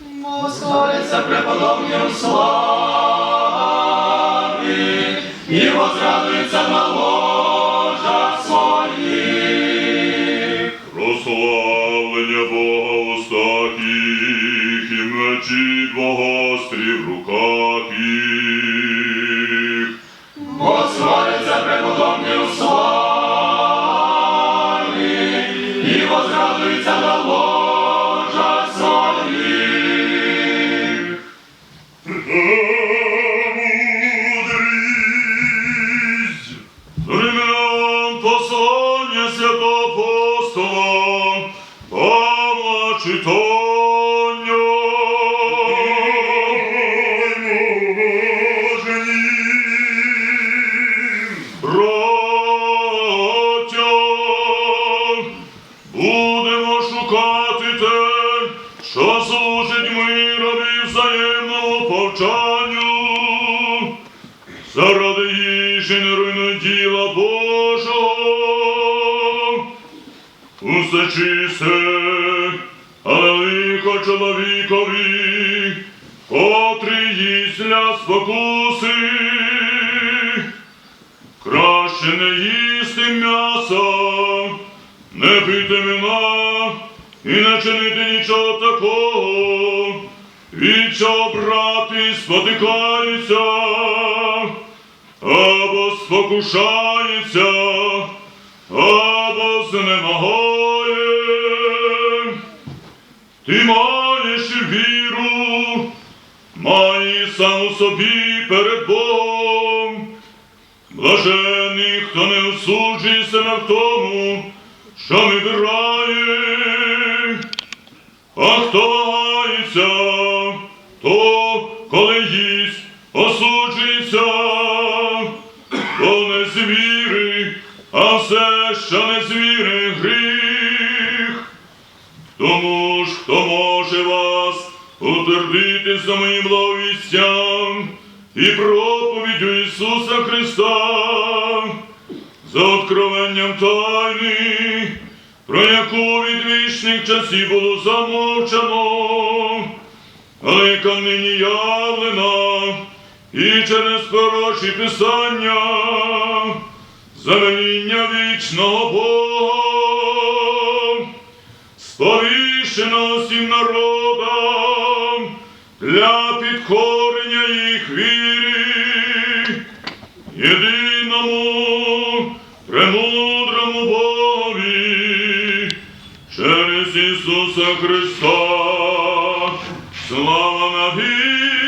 Возволится преподобним славі и возрадуется на ложах своих. Прославлення Бога устах їх, і мечі двогострі в руках їх. Читання. Браття, будемо шукати те, що служить мирові взаємному повчанню. Заради їжі не руйнуй діла Божого. Усе чисте, чоловікові, котрий їсть для спокуси. Краще не їсти м'яса, не пити вина і не чинити нічого такого, від чого брати спотикаються або спокушається, або знемагає. Ти маєш віру, має сам у собі перед Богом. Блажений, хто не осуджує себе в тому, що вибирає, а хто вагається, то, коли їсть, осуджується, то не з віри, а все, що не з віри, гріх. Тому утвердити за моїм благовістям і проповіддю Ісуса Христа, за откровенням тайни, про яку від вічних часів було замовчано, але яка нині явлена, і через пророчі писання, завеління вічного Бога сповіщено всім народам для підкорення їх вірі, єдиному премудрому Богові через Ісуса Христа, слава навіки.